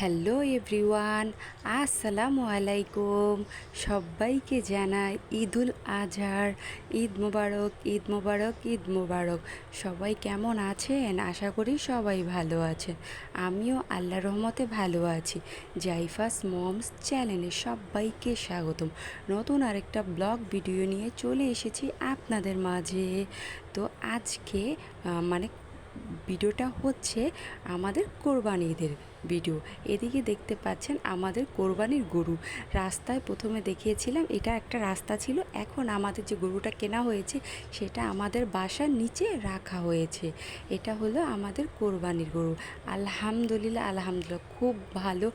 Hello everyone, আসসালামু আলাইকুম। সবাইকে জানাই ঈদুল আজহার, ঈদ মোবারক ঈদ মোবারক ঈদ মোবারক। সবাই কেমন আছেন? আশা করি সবাই ভালো আছেন। আমিও আল্লাহ রহমতে ভালো আছি। জাইফাস মমস চ্যানেলে সবাইকে স্বাগতম। নতুন আরেকটা ব্লগ ভিডিও নিয়ে চলে এসেছি আপনাদের মাঝে। তো আজকে মানে ভিডিওটা হচ্ছে আমাদের কোরবানিদের ভিডিও। এদিকে দেখতে পাচ্ছেন আমাদের কোরবানির গরু। রাস্তায় প্রথমে দেখিয়েছিলাম, এটা একটা রাস্তা ছিল। এখন আমাদের যে গরুটা কেনা হয়েছে, সেটা আমাদের বাসার নিচে রাখা হয়েছে। এটা হলো আমাদের কোরবানির গরু। আলহামদুলিল্লাহ আলহামদুলিল্লাহ, খুব ভালো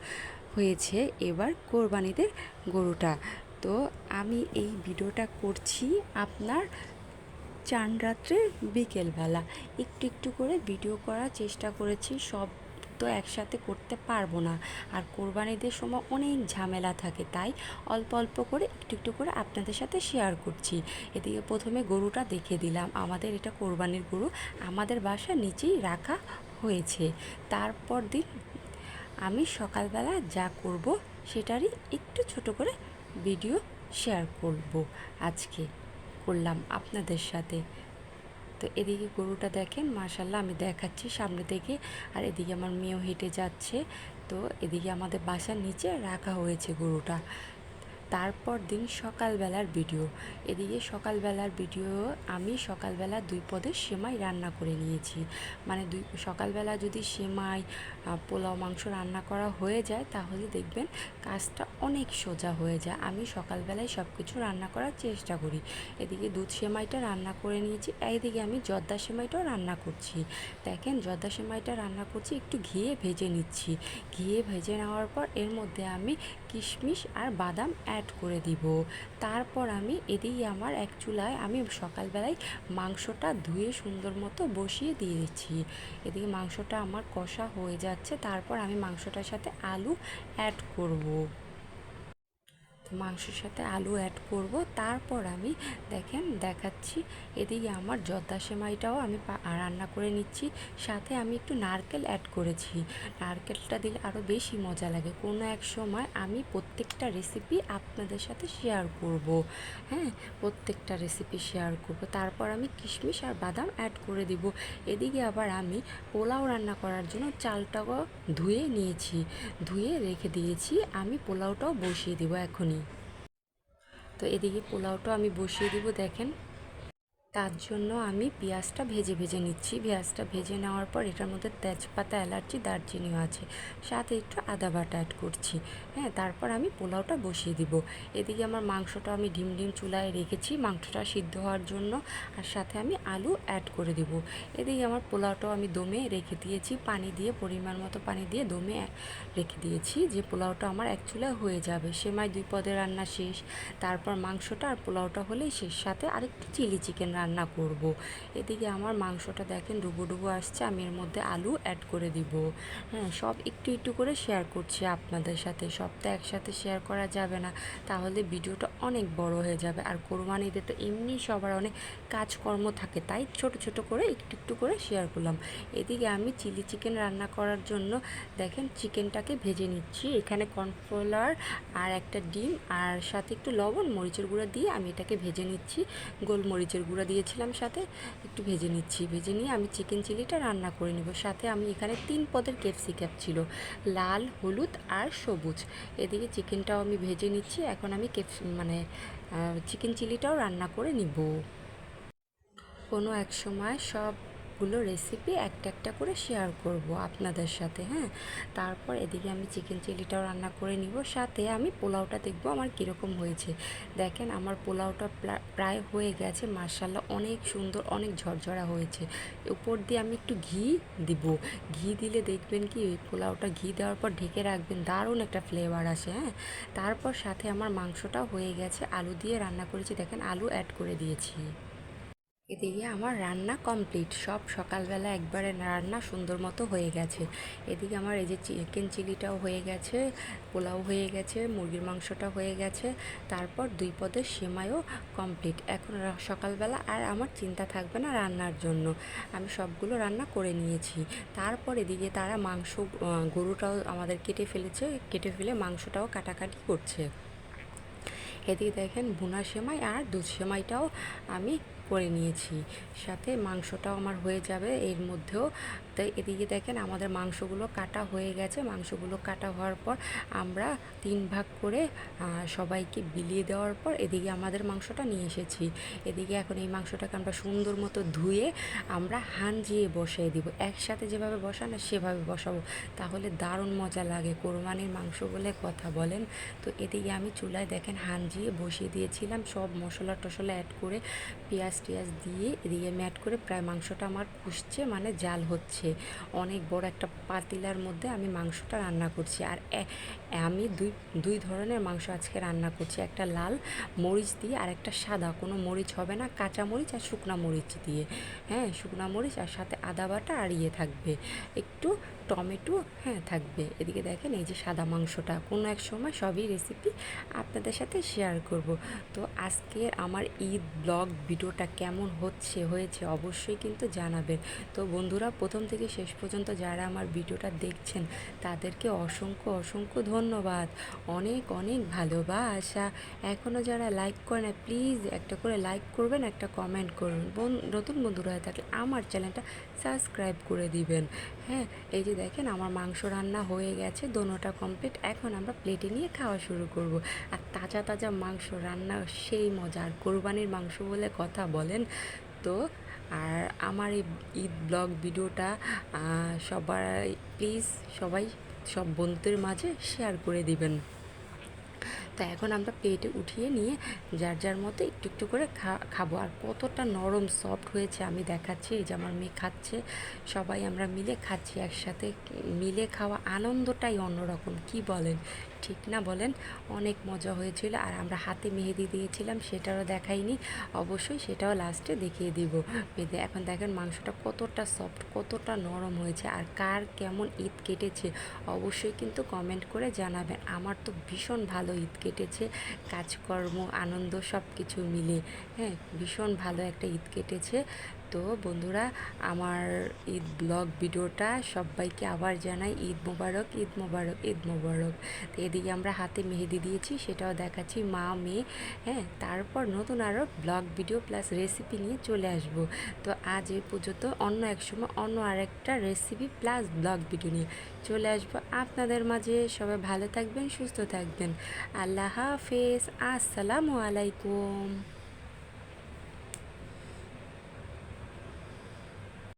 হয়েছে এবার কোরবানিদের গরুটা। তো আমি এই ভিডিওটা করছি আপনার চান রাত্রে বিকেলবেলা। একটু একটু করে ভিডিও করার চেষ্টা করেছি, সব তো একসাথে করতে পারব না। আর কোরবানিদের সময় অনেক ঝামেলা থাকে, তাই অল্প অল্প করে একটু একটু করে আপনাদের সাথে শেয়ার করছি। এদিকে প্রথমে গরুটা দেখে দিলাম। আমাদের এটা কোরবানির গরু, আমাদের বাসার নিচেই রাখা হয়েছে। তারপর দিন আমি সকালবেলা যা করব, সেটারই একটু ছোট করে ভিডিও শেয়ার করব আজকে। করলাম আপনাদের সাথে। তো এদিকে গরুটা দেখেন মার্শাল্লাহ আমি দেখাচ্ছি সামনে থেকে। আর এদিকে আমার মেয়েও হেঁটে যাচ্ছে। তো এদিকে আমাদের বাসার নিচে রাখা হয়েছে গরুটা। তারপর দিন সকালবেলার ভিডিও এদিকে সকালবেলার ভিডিও আমি সকালবেলা দুই পদের সেমাই রান্না করে নিয়েছি। মানে দুই, সকালবেলা যদি সেমাই পোলাও, মাংস রান্না করা হয়ে যায়, তাহলে দেখবেন কাজটা অনেক সোজা হয়ে যায়। আমি সকালবেলায় সব কিছু রান্না করার চেষ্টা করি। এদিকে দুধ সেমাইটা রান্না করে নিয়েছি, এইদিকে আমি জর্দা সেমাইটাও রান্না করছি। দেখেন জর্দা সেমাইটা রান্না করছি, একটু ঘিয়ে ভেজে নিচ্ছি। ঘিয়ে ভেজে নেওয়ার পর এর মধ্যে আমি কিশমিশ আর বাদাম অ্যাড করে দিব। তারপর আমি এদিকে আমার এক চুলায় আমি সকালবেলায় মাংসটা ধুয়ে সুন্দর মতো বসিয়ে দিয়েছি এদিকে মাংসটা আমার কষা হয়ে যাচ্ছে। তারপর আমি মাংসটার সাথে আলু অ্যাড করব। মাংসের সাথে আলু অ্যাড করব। তারপর আমি দেখেন দেখাচ্ছি, এদিকে আমার জর্দা সেমাইটাও আমি রান্না করে নিচ্ছি। সাথে আমি একটু নারকেল অ্যাড করেছি। নারকেলটা দিলে আরও বেশি মজা লাগে। কোনো এক সময় আমি প্রত্যেকটা রেসিপি আপনাদের সাথে শেয়ার করব। হ্যাঁ প্রত্যেকটা রেসিপি শেয়ার করব। তারপর আমি কিশমিশ আর বাদাম অ্যাড করে দিব। এদিকে আবার আমি পোলাও রান্না করার জন্য চালটাও ধুয়ে নিয়েছি। ধুয়ে রেখে দিয়েছি। আমি পোলাওটাও বসিয়ে দিব এখনই। তো এদিকে পোলাওটা আমি বসিয়ে দিব দেখেন। তার জন্য আমি পেঁয়াজটা ভেজে ভেজে নিচ্ছি। পেঁয়াজটা ভেজে নেওয়ার পর এটার মধ্যে তেজপাতা, এলাচি, দারচিনিও আছে। সাথে একটু আদা বাটা অ্যাড করছি। হ্যাঁ তারপর আমি পোলাওটা বসিয়ে দিব। এদিকে আমার মাংসটা আমি ডিম ডিম চুলায় রেখেছি। মাংসটা সিদ্ধ হওয়ার জন্য আর সাথে আমি আলু অ্যাড করে দিব। এদিকে আমার পোলাওটাও আমি দমে রেখে দিয়েছি। পানি দিয়ে, পরিমাণ মতো পানি দিয়ে দমে রেখে দিয়েছি যে পোলাওটা আমার এক চুলায় হয়ে যাবে। সেমাই দুই পদের রান্না শেষ। তারপর মাংসটা আর পোলাওটা হলেই শেষ। সাথে আরেকটু চিলি চিকেন রান্না করব। এদিকে আমার মাংসটা দেখেন ডুবো ডুবো আসছে, আমি এর মধ্যে আলু অ্যাড করে দিব। হ্যাঁ সব একটু একটু করে শেয়ার করছি আপনাদের সাথে। সব তো একসাথে শেয়ার করা যাবে না, তাহলে ভিডিওটা অনেক বড় হয়ে যাবে। আর কোরবানিতে তো এমনি সবার অনেক কাজকর্ম থাকে, তাই ছোট ছোট করে একটু একটু করে শেয়ার করলাম। এদিকে আমি চিলি চিকেন রান্না করার জন্য দেখেন চিকেনটাকে ভেজে নিচ্ছি। এখানে কর্নফ্লাওয়ার আর একটা ডিম, আর সাথে একটু লবণ, মরিচের গুঁড়া দিয়ে আমি এটাকে ভেজে নিচ্ছি। গোলমরিচের গুঁড়া দিয়েছিলাম সাথে, একটু ভেজে নিচ্ছি, ভেজে নিয়ে আমি চিকেন চিলিটা রান্না করে নেব। সাথে আমি এখানে তিন পদের কেপসি ক্যাপ ছিল, লাল, হলুদ আর সবুজ। এদিকে চিকেনটাও আমি ভেজে নিচ্ছি, এখন আমি কেপসি মানে চিকেন চিলিটাও রান্না করে নিব। কোনো এক সময় সবগুলো রেসিপি একটা একটা করে শেয়ার করব আপনাদের সাথে হ্যাঁ? তারপর এদিকে আমি চিকেন চিলিটাও রান্না করে নিব, সাথে আমি পোলাওটা দেখব আমার কীরকম হয়েছে। দেখেন আমার পোলাওটা প্রা- প্রায় হয়ে গেছে মার্শাল্লাহ অনেক সুন্দর, অনেক ঝরঝরা হয়েছে। উপর দিয়ে আমি একটু ঘি দিব। ঘি দিলে দেখবেন কি পোলাওটা ঘি দেওয়ার পর ঢেকে রাখবেন, দারুণ একটা ফ্লেভার আসে হ্যাঁ? তারপর সাথে আমার মাংসটাও হয়ে গেছে, আলু দিয়ে রান্না করেছি, দেখেন আলু অ্যাড করে দিয়েছি। এদিকে আমার রান্না কমপ্লিট সব সকালবেলা একবারে রান্না সুন্দর মতো হয়ে গেছে। এদিকে আমার এই যে চিকেন চিলিটাও হয়ে গেছে, পোলাও হয়ে গেছে, মুরগির মাংসটা হয়ে গেছে। তারপর দুই পদের সেমাইও কমপ্লিট এখন সকালবেলা আর আমার চিন্তা থাকবে না রান্নার জন্য। আমি সবগুলো রান্না করে নিয়েছি। তারপর এদিকে তারা মাংস গরুটাও আমাদের কেটে ফেলেছে, কেটে ফেলে মাংসটাও কাটাকাটি করছে। এদিকে দেখেন ভুনা সেমাই আর দুধ সেমাইটাও আমি করে নিয়েছি। সাথে মাংসটাও আমার হয়ে যাবে এর মধ্যেও তাই এদিকে দেখেন আমাদের মাংসগুলো কাটা হয়ে গেছে। মাংসগুলো কাটা হওয়ার পর আমরা তিন ভাগ করে সবাইকে বিলিয়ে দেওয়ার পর এদিকে আমাদের মাংসটা নিয়ে এসেছি। এদিকে এখন এই মাংসটাকে আমরা সুন্দর মতো ধুয়ে আমরা হাঞ্জিয়ে বসিয়ে দিব। একসাথে যেভাবে বসানো সেভাবে বসাবো। তাহলে দারুণ মজা লাগে কোরবানির মাংস বলে কথা বলেন। তো এদিকে আমি চুলায় দেখেন হাঞ্জিয়ে বসিয়ে দিয়েছিলাম। সব মশলা টশলা অ্যাড করে পেঁয়াজ টিয়াজ দিয়ে এদিকে অ্যাড করে প্রায় মাংসটা আমার কুসছে মানে জাল হচ্ছে। অনেক বড় একটা পাতিলার মধ্যে আমি মাংসটা রান্না করছি। আর আমি দুই দুই ধরনের মাংস আজকে রান্না করছি। একটা লাল মরিচ দিয়ে আর একটা সাদা। কোনো মরিচ হবে না, কাঁচা মরিচ আর শুকনা মরিচ দিয়ে। হ্যাঁ শুকনা মরিচ আর সাথে আদা বাটা আর ইয়ে থাকবে। একটু টমেটো হ্যাঁ থাকবে। এদিকে দেখেন এই যে সাদা মাংসটা। কোনো এক সময় সবই রেসিপি আপনাদের সাথে শেয়ার করব। তো আজকের আমার ঈদ ব্লগ ভিডিওটা কেমন হচ্ছে, হয়েছে অবশ্যই কিন্তু জানাবেন। তো বন্ধুরা, প্রথম থেকে শেষ পর্যন্ত যারা আমার ভিডিওটা দেখছেন, তাদেরকে অসংখ্য অসংখ্য ধন্যবাদ। অনেক অনেক ভালোবাসা। এখনও যারা লাইক করে না প্লিজ একটা করে লাইক করবেন, একটা কমেন্ট করবেন। বন- নতুন বন্ধুরা হয়ে থাকলে আমার চ্যানেলটা সাবস্ক্রাইব করে দিবেন। হ্যাঁ এই যে দেখেন আমার মাংস রান্না হয়ে গেছে, দোনোটা কমপ্লিট এখন আমরা প্লেটে নিয়ে খাওয়া শুরু করব। আর তাজা তাজা মাংস রান্না, সেই মজা। আর কোরবানির মাংস বলে কথা বলেন তো। আর আমার এই ঈদ ব্লগ ভিডিওটা সবাই প্লিজ সবাই সব বন্ধুদের মাঝে শেয়ার করে দিবেন। তো এখন আমরা পেটে উঠিয়ে নিয়ে যার যার মতো একটু একটু করে খা- খাব। আর কতটা নরম সফট হয়েছে আমি দেখাচ্ছি। এই যে আমার মেয়ে খাচ্ছে, সবাই আমরা মিলে খাচ্ছি একসাথে। মিলে খাওয়া আনন্দটাই অন্যরকম, কি বলেন? ঠিক না বলেন, অনেক মজা হয়েছিল আর আমরা হাতে মেহেদি দিয়েছিলাম, সেটারও দেখাইনি। অবশ্যই সেটাও লাস্টে দেখিয়ে দিব। মেয়েদের এখন দেখেন মাংসটা কতটা সফট কতটা নরম হয়েছে আর কার কেমন ঈদ কেটেছে। অবশ্যই কিন্তু কমেন্ট করে জানাবেন। আমার তো ভীষণ ভালো ঈদ কেটেছে, কাজকর্ম, আনন্দ সব কিছু মিলে। হ্যাঁ ভীষণ ভালো একটা ঈদ কেটেছে। তো বন্ধুরা, আমার ঈদ ব্লগ ভিডিওটা সবাইকে আবার জানাই, ঈদ মোবারক ঈদ মোবারক ঈদ মোবারক। তো এদিকে আমরা হাতে মেহেদি দিয়েছি, সেটাও দেখাচ্ছি মা, মেয়ে হ্যাঁ তারপর নতুন আরও ব্লগ ভিডিও প্লাস রেসিপি নিয়ে চলে আসব। তো আজ এই পর্যন্ত অন্য এক সময় অন্য আরেকটা রেসিপি প্লাস ব্লগ ভিডিও নিয়ে চলে আসব আপনাদের মাঝে। সবাই ভালো থাকবেন, সুস্থ থাকবেন। আল্লাহ হাফেজ, আসসালামু আলাইকুম।